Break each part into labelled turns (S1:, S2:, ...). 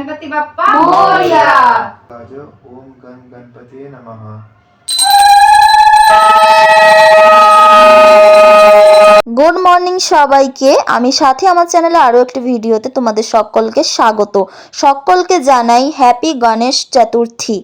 S1: गणपति बप्पा मोरया
S2: राज ओम गण गणपति नमः
S3: good morning সবাইকে আমি সাথে আমার চ্যানেলে আরও একটি ভিডিওতে তোমাদের সকলকে স্বাগত সকলকে জানাই হ্যাপি গণেশ চতুর্থী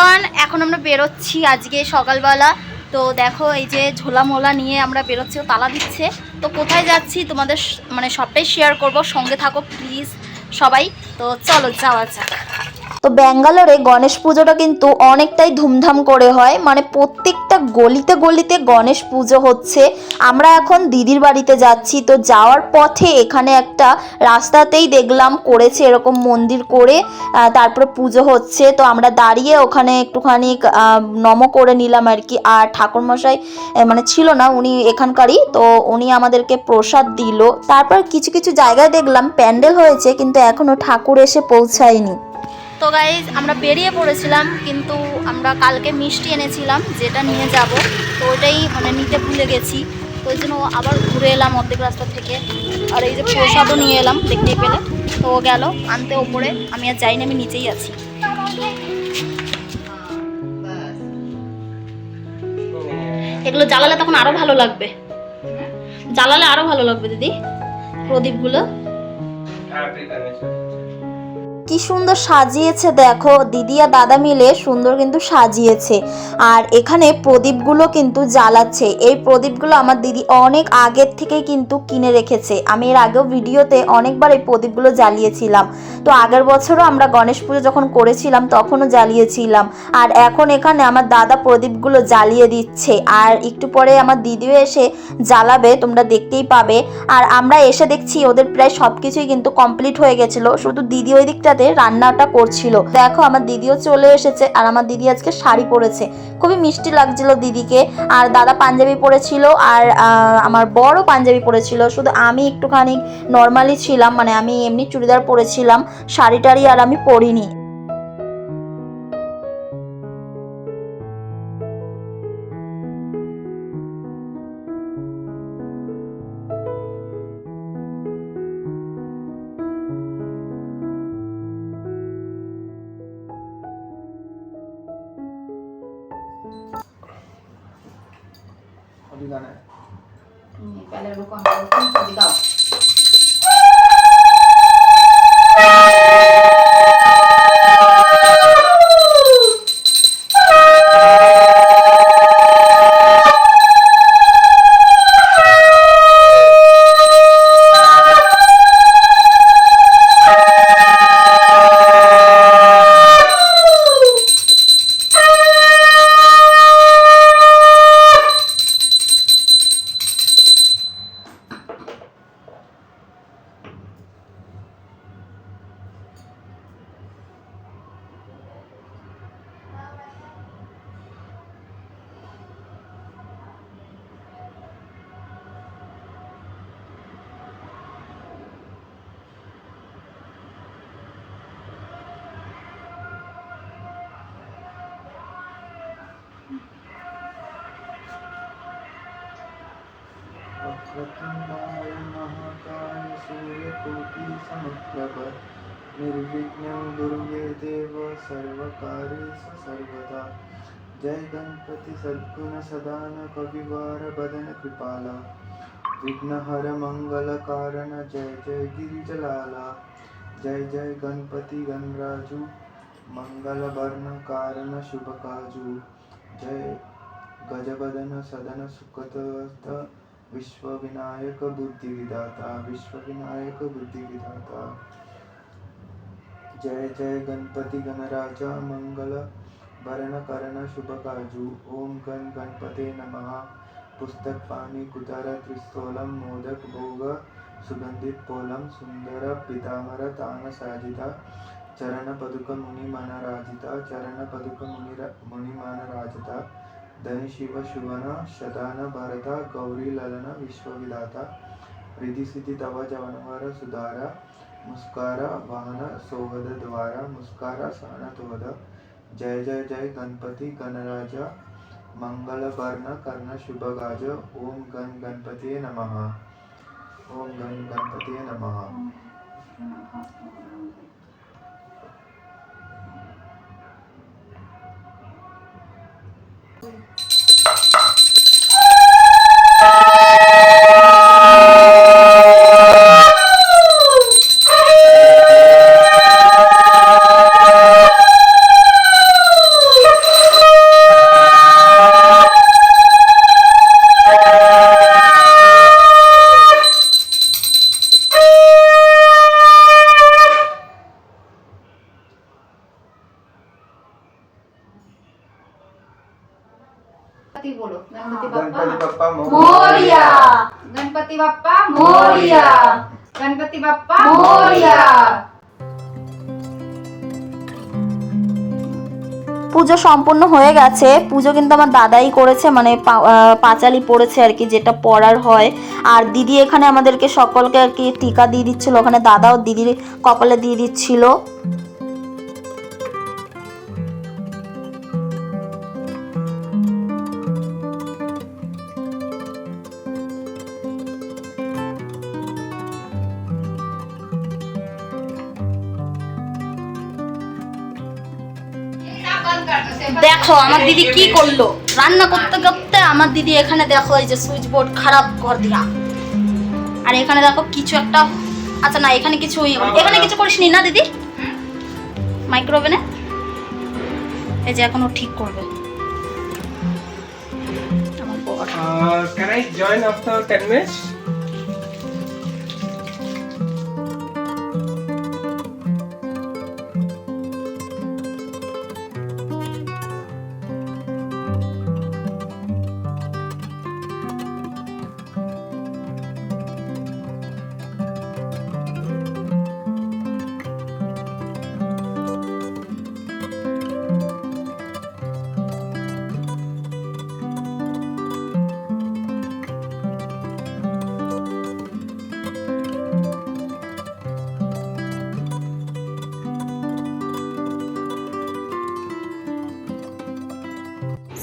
S3: এভরিওয়ান এখন আমরা বেরোচ্ছি আজকে সকালবেলা। তো দেখো, এই যে ঝোলা মোলা নিয়ে আমরা বেরোচ্ছি, ও তালা দিচ্ছে। তো কোথায় যাচ্ছি তোমাদের মানে সবটাই শেয়ার করব। সঙ্গে থাকো প্লিজ সবাই। তো চলো, যাওয়া যাক। তো ব্যাঙ্গালোরে গণেশ পুজোটা কিন্তু অনেকটাই ধুমধাম করে হয়। মানে প্রত্যেকটা গলিতে গলিতে গণেশ পুজো হচ্ছে। আমরা এখন দিদির বাড়িতে যাচ্ছি, তো যাওয়ার পথে এখানে একটা রাস্তাতেই দেখলাম করেছে এরকম মন্দির করে তারপরে পুজো হচ্ছে। তো আমরা দাঁড়িয়ে ওখানে একটুখানি নম করে নিলাম আর কি। আর ঠাকুরমশাই মানে ছিল না, উনি এখানকারই। তো উনি আমাদেরকে প্রসাদ দিল। তারপর কিছু কিছু জায়গায় দেখলাম প্যান্ডেল হয়েছে, কিন্তু এখনও ঠাকুর এসে পৌঁছায়নি। তো গাইজ আমরা বেরিয়ে পড়েছিলাম, কিন্তু আমরা কালকে মিষ্টি এনেছিলাম, যেটা নিয়ে যাব। তো ওইটাই মানে নিতে ভুলে গেছি। তো ওই জন্য আবার ঘুরে এলাম অর্ধেক রাস্তা থেকে। আর এই যে প্রসাদও নিয়ে এলাম, দেখতে পেলে। তো ও গেল, আনতে ওপরে। আমি আর যাইনি, আমি নিচেই আছি। এগুলো জ্বালালে তখন আরও ভালো লাগবে। জ্বালালে আরও ভালো লাগবে, দিদি। প্রদীপগুলো। কি সুন্দর সাজিয়েছে, দেখো। দিদি আর দাদা মিলে সুন্দর কিন্তু সাজিয়েছে। আর এখানে প্রদীপগুলো কিন্তু জ্বালাচ্ছে। এই প্রদীপগুলো আমার দিদি অনেক আগের থেকেই কিন্তু কিনে রেখেছে। আমি এর আগেও ভিডিওতে অনেকবার এই প্রদীপগুলো জ্বালিয়েছিলাম। তো আগের বছরও আমরা গণেশ পুজো যখন করেছিলাম, তখনও জ্বালিয়েছিলাম। আর এখন এখানে আমার দাদা প্রদীপগুলো জ্বালিয়ে দিচ্ছে। আর একটু পরে আমার দিদিও এসে জ্বালাবে, তোমরা দেখতেই পাবে। আর আমরা এসে দেখছি, ওদের প্রায় সব কিছুই কিন্তু কমপ্লিট হয়ে গেছিল। শুধু দিদি ওই দিকটাতে রান্নাটা করছিল। দেখো, আমার দিদিও চলে এসেছে আর আমার দিদি আজকে শাড়ি পরেছে। খুবই মিষ্টি লাগছিল দিদিকে। আর দাদা পাঞ্জাবি পরেছিল আর আমার বড় পাঞ্জাবি পরেছিল। শুধু আমি একটুখানি নর্মালি ছিলাম মানে আমি এমনি চুড়িদার পরেছিলাম শাড়ি টাড়ি আর আমি পরিনি।
S2: 我先来
S1: 录个音，自己搞。
S2: वक्रतुण्डाय महाकाय सूर्यकोटि समप्रभ निर्विघ्नं गुरुवे देव सर्वकार्येषु सर्वदा। जय गणपति सद्गुण सदान कविवार बदन कृपाला। विघ्नहर मंगल कारण जय जय गिरिजलाला। जय जय गणपति गणराजु। मंगल वर्ण कारण शुभ काजू। जय गजबदन सदन सुखत विश्व विनायक बुद्धि विदाता विश्व विनायक बुद्धि विदाता जय जय गणपति गणराजा, मंगल वरण करण शुभ काजू। ओम गण गणपते नमः। पुस्तक पानी कुतार त्रिस्तोलम, मोदक, भोग सुगंधित पोलम सुंदर पीतांबर तान साजिता चरण पदुक, मुनि मन राजिता चरण पदुक, मुनि मुनि मन राजिता धन शिव शुभन शतान भरत गौरी ललन विश्वविदाता रिधि सिद्धि तव जवनवर सुधारा मुस्कारा वाहन सोवद द्वारा मुस्कारा सानतोद जय जय जय गणपति गणराजा मङ्गलवर्ण कर्णशुभगाज ॐ गण गणपतये नमः। ॐ गण गणपतये नमः।
S1: गणपति बोलो गणपति बप्पा
S2: गणपति बप्पा
S3: मोरिया
S1: गणपति बप्पा
S3: मोरिया
S1: गणपति बप्पा
S3: मोरिया পুজো সম্পূর্ণ হয়ে গেছে পুজো কিন্তু আমার দাদাই করেছে মানে পা- আহ, পাঁচালি পড়েছে আর কি যেটা পড়ার হয় আর দিদি এখানে আমাদেরকে সকলকে আর কি টিকা দিয়ে দিচ্ছিল ওখানে দাদাও দিদির কপালে দিয়ে দিচ্ছিল দেখো আমার দিদি কি করল? রান্না করতে করতে আমার দিদি এখানে দেখো এই যে সুইচ বোর্ড খারাপ কর দিয়া। আর এখানে দেখো কিছু একটা আচ্ছা না এখানে কিছু এখানে কিছু করিসনি না দিদি? মাইক্রোওভেনে এই যে এখন ও ঠিক করবে। আমার বর।
S4: Uh, can I join after 10 minutes?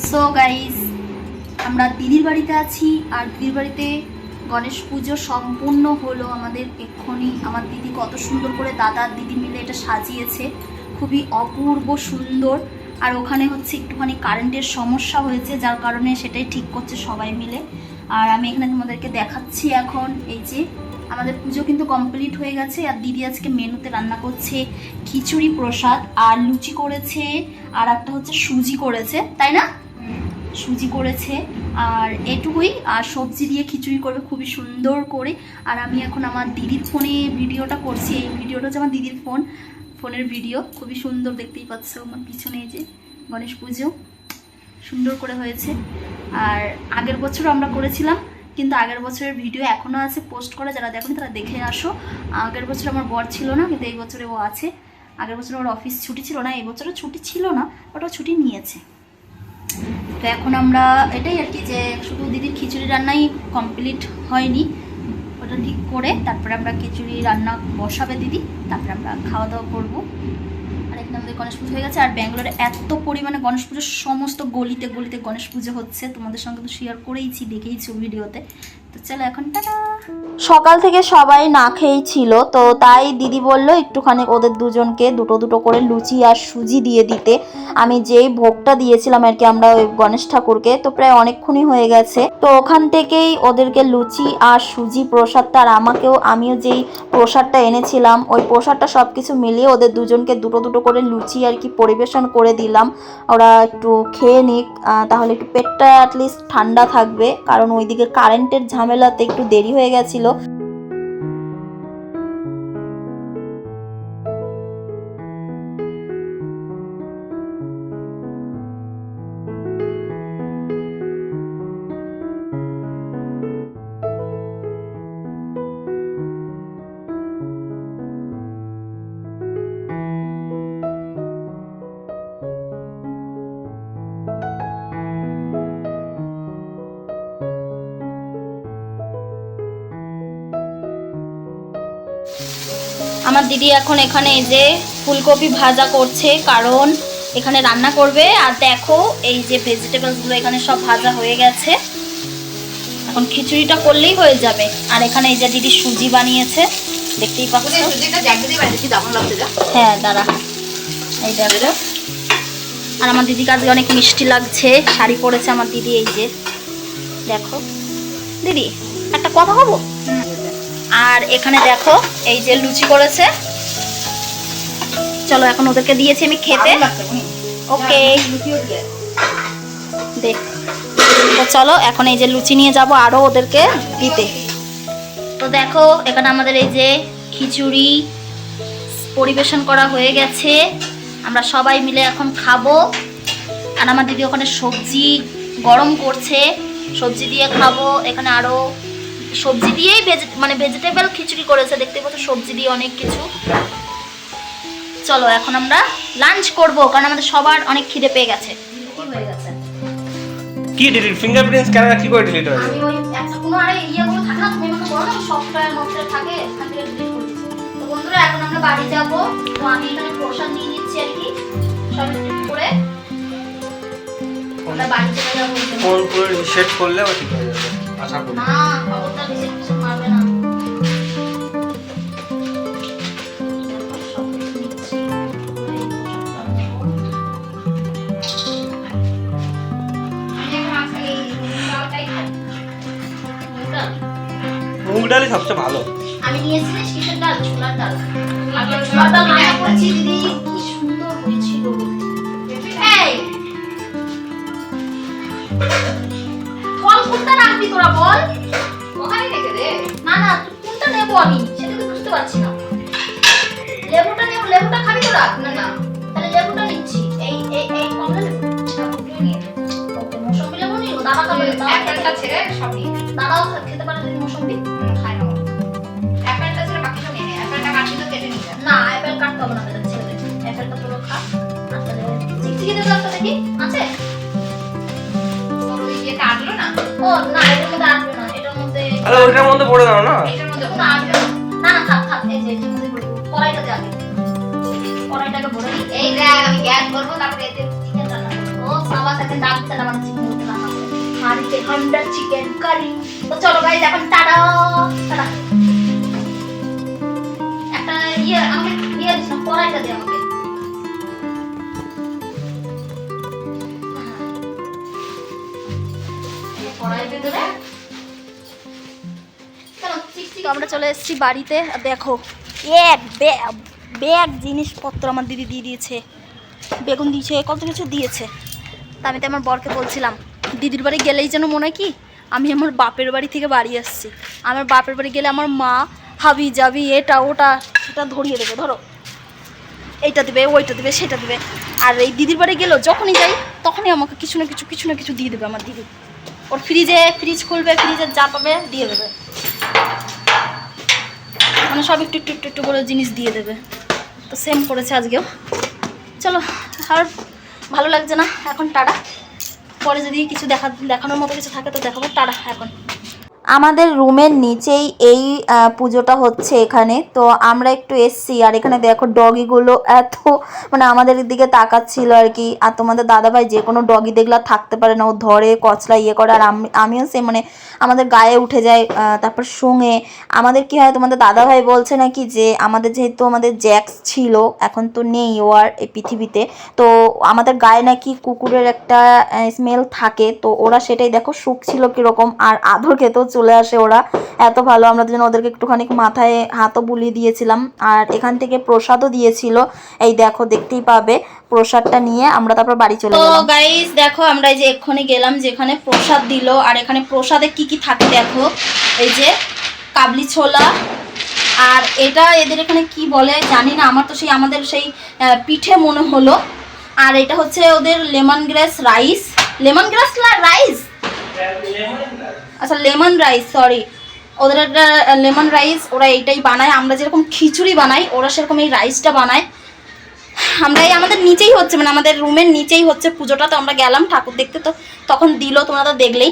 S3: So guys আমরা দিদির বাড়িতে আছি আর দিদির বাড়িতে গণেশ পুজো সম্পূর্ণ হলো আমাদের এক্ষুনি। আমার দিদি কত সুন্দর করে দাদা দিদি মিলে এটা সাজিয়েছে। খুবই অপূর্ব সুন্দর। আর ওখানে হচ্ছে একটুখানি কারেন্টের সমস্যা হয়েছে, যার কারণে সেটাই ঠিক করছে সবাই মিলে। আর আমি এখানে তোমাদেরকে দেখাচ্ছি এখন এই যে আমাদের পুজো কিন্তু কমপ্লিট হয়ে গেছে। আর দিদি আজকে মেনুতে রান্না করছে খিচুড়ি প্রসাদ, আর লুচি করেছে, আর একটা হচ্ছে সুজি করেছে, তাই না? সুজি করেছে। আর এটুকুই, আর সবজি দিয়ে খিচুড়ি করবে, খুবই সুন্দর করে। আর আমি এখন আমার দিদির ফোনে ভিডিওটা করছি। এই ভিডিওটা হচ্ছে আমার দিদির ফোন, ফোনের ভিডিও। খুবই সুন্দর দেখতেই পাচ্ছ আমার পিছনে যে গণেশ পুজো। সুন্দর করে হয়েছে। আর আগের বছরও আমরা করেছিলাম, কিন্তু আগের বছরের ভিডিও এখনও আছে, পোস্ট করে। যারা দেখুন তারা দেখে আসো। আগের বছর আমার বর ছিল না, কিন্তু এই বছরে ও আছে। আগের বছর ওর অফিস ছুটি ছিল না, এই বছরও ছুটি ছিল না ওটা ছুটি নিয়েছে। তো এখন আমরা এটাই আর কি যে শুধু দিদির খিচুড়ি রান্নাই কমপ্লিট হয়নি। ওটা ঠিক করে তারপরে আমরা খিচুড়ি রান্না বসাবে দিদি, তারপরে আমরা খাওয়া দাওয়া করব। আর এখানে আমাদের গণেশ পুজো হয়ে গেছে, আর ব্যাঙ্গালোরে এত পরিমাণে গণেশ পুজোর সমস্ত গলিতে গলিতে গণেশ পুজো হচ্ছে, তোমাদের সঙ্গে তো শেয়ার করেইছি, দেখেইছি ভিডিওতে। তো চলো এখন, টাটা! সকাল থেকে সবাই না খেয়েই ছিল, তো তাই দিদি বলল একটুখানি ওদের দুজনকে দুটো দুটো করে লুচি আর সুজি দিয়ে দিতে। আমি যেই ভোগটা দিয়েছিলাম আর কি আমরা ওই গণেশ ঠাকুরকে, তো প্রায় অনেকক্ষণই হয়ে গেছে। তো ওখান থেকেই ওদেরকে লুচি আর সুজি প্রসাদটা আর আমাকেও, আমিও যেই প্রসাদটা এনেছিলাম, ওই প্রসাদটা সব কিছু মিলিয়ে ওদের দুজনকে দুটো দুটো করে লুচি আর কি পরিবেশন করে দিলাম। ওরা একটু খেয়ে নিক তাহলে একটু পেটটা অ্যাটলিস্ট ঠান্ডা থাকবে, কারণ ওইদিকে কারেন্টের ঝামেলাতে একটু দেরি হয়ে গেছিল। আমার দিদি এখন এখানে এই যে ফুলকপি ভাজা করছে কারণ এখানে রান্না করবে। আর দেখো এই যে ভেজিটেবলসগুলো এখানে সব ভাজা হয়ে গেছে। এখন খিচুড়িটা করলেই হয়ে যাবে। আর এখানে এই যে দিদি সুজি বানিয়েছে দেখতেই পাচ্ছ?
S1: দিদি
S3: হ্যাঁ দাঁড়া। এই দেখো। আর আমার দিদিকে আজকে অনেক মিষ্টি লাগছে শাড়ি পরেছে আমার দিদি এই যে। দেখো। দিদি একটা কথা হব আর এখানে দেখো এই যে লুচি করেছে। চলো এখন ওদেরকে দিয়েছি আমি খেতে। ওকে দেখ। তো চলো এখন এই যে লুচি নিয়ে যাব আরও ওদেরকে দিতে। তো দেখো এখানে আমাদের এই যে খিচুড়ি পরিবেশন করা হয়ে গেছে। আমরা সবাই মিলে এখন খাব। আর আমার দিদি ওখানে সবজি গরম করছে। সবজি দিয়ে খাব। এখানে আরও সবজি দিয়েই মানে ভেজিটেবল খিচুড়ি করেছে দেখতে পাচ্ছ সবজি দিয়ে অনেক কিছু। চলো এখন আমরা লাঞ্চ করব কারণ আমাদের সবার অনেক খিদে পেয়ে গেছে। কি
S4: ডিলিট ফিঙ্গারপ্রিন্টস ক্যামেরা কি করে ডিলিট হয়েছে
S3: আমি ওই একটা কোনো আরে ইয়েগুলো থাকে না তুমি আমাকে বলো না সফটওয়্যার মধ্যে থাকে ওখান থেকে ডিলিট করে তো বন্ধুরা এখন আমরা বাড়ি যাব। তো আমি এখানে প্রসাদ নিয়ে নিচ্ছি আর কি সব একটু করে। আমরা বাড়ি চলে যাব।
S4: ফোন করে রিসেট করলে ঠিক আশা করি
S1: খাই
S3: ওটা
S4: মুগ ডালই সবচেয়ে ভালো।
S3: আমি নিয়েছি কিসের ডাল ছোলার ডাল।
S1: ছোলার
S3: ডাল
S1: একদম।
S3: করেছি দিদি। বল।
S1: ওখানে রেখে দে।
S3: না না কোনটা নেব আমি? সেটা তো বুঝতে পারছি না। লেবুটা নেব লেবুটা খাবি তোরা
S1: না না
S3: তাহলে লেবুটা নিচ্ছি। এই এই এই কমলা লেবু। মৌসম্বি লেবু। নিও দাদা খাবে দাদা
S1: ছেড়ে সব
S3: দাদাও খেতে
S1: ও না
S3: এটার মধ্যে আসবে না এটার মধ্যে
S4: আরে ওইটার মধ্যে পড়ে দাও না?
S1: এইটার মধ্যে
S3: না আসবে না। না না থাক থাক এই যে এটার মধ্যে ভরে দেবো। আগে কড়াইটাকে ভরে দিই
S1: এই দেখ, আমি গ্যাস করব, তারপরে এতে
S3: চিকেন রান্না করব। ও সাবা সাথে ডাক তেল আমার চিকেন রান্না করে হান্ডার চিকেন কারি তো চলো গাইজ এখন টাটা। টাটা। একটা ইয়ে আমাকে ইয়ে দিস না কড়াইটা দে আমাকে। ভেতরে আমরা চলে এসেছি বাড়িতে। দেখো, এক ব্যাগ জিনিসপত্র আমার দিদি দিয়ে দিয়েছে। বেগুন দিয়েছে, কত কিছু দিয়েছে। তা আমি তো আমার বরকে বলছিলাম, দিদির বাড়ি গেলেই যেন মনে হয় কি, আমি আমার বাপের বাড়ি থেকে বাড়ি আসছি। আমার বাপের বাড়ি গেলে আমার মা হাবি যাবি এটা ওটা, সেটা ধরিয়ে দেবে, ধরো। এইটা দেবে, ওইটা দেবে, সেটা দেবে। আর এই দিদির বাড়ি গেলেও যখনই যাই, তখনই আমাকে কিছু না কিছু কিছু না কিছু দিয়ে দেবে আমার দিদি। ওর ফ্রিজে ফ্রিজ খুলবে ফ্রিজে যা পাবে দিয়ে দেবে। মানে সব একটু একটু একটু একটু করে জিনিস দিয়ে দেবে। তো সেম করেছে আজকেও। চলো, আর ভালো লাগছে না? এখন টাটা। পরে যদি কিছু দেখা, দেখানোর মতো কিছু থাকে তো দেখাবো। টাটা, এখন। আমাদের রুমের নিচেই এই পুজোটা হচ্ছে এখানে। তো আমরা একটু এসছি, আর এখানে দেখো ডগিগুলো এত মানে আমাদের দিকে তাকাচ্ছিল আর কি। আর তোমাদের দাদাভাই যে কোনো ডগি দেখলে থাকতে পারে না, ও ধরে, কচলা ইয়ে করে, আর আমিও সে মানে আমাদের গায়ে উঠে যায় তারপর শুঙে। আমাদের কি হয়, তোমাদের দাদাভাই বলছে নাকি যে আমাদের যেহেতু আমাদের জ্যাক্স ছিল, এখন তো নেই ও আর এই পৃথিবীতে। তো আমাদের গায়ে নাকি কুকুরের একটা স্মেল থাকে, তো ওরা সেটাই দেখো, সুখ ছিল কীরকম, আর আদর খেতেও চলে আসে ওরা। এত ভালো আমরা দুজন ওদেরকে একটুখানি মাথায় হাতও বুলিয়ে দিয়েছিলাম। আর এখান থেকে প্রসাদও দিয়েছিল। এই দেখো দেখতেই পাবে প্রসাদটা নিয়ে আমরা তারপর বাড়ি চলে গেলাম।
S5: গাইস দেখো আমরা এই যে এক্ষুনি গেলাম যেখানে প্রসাদ দিল। আর এখানে প্রসাদে কি কি থাকে দেখো? এই যে কাবলি ছোলা। আর এটা এদের এখানে কি বলে জানি না আমার তো সেই আমাদের সেই পিঠে মনে হলো। আর এটা হচ্ছে ওদের lemon grass rice. Lemon grass rice? আচ্ছা লেমন রাইস সরি ওদের একটা লেমন রাইস ওরা এইটাই বানায়। আমরা যেরকম খিচুড়ি বানাই, ওরা সেরকম এই রাইসটা বানায়। আমরা এই আমাদের নিচেই হচ্ছে মানে আমাদের রুমের নিচেই হচ্ছে পুজোটা। তো আমরা গেলাম ঠাকুর দেখতে, তো তখন দিল তোমরা তো দেখলেই।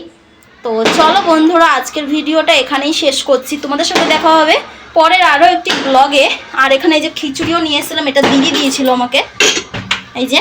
S5: তো চলো বন্ধুরা, আজকের ভিডিওটা এখানেই শেষ করছি। তোমাদের সাথে দেখা হবে পরের আরও একটি ব্লগে আর এখানে এই যে খিচুড়িও নিয়ে এসেছিলাম, এটা দিদি দিয়েছিল আমাকে। এই যে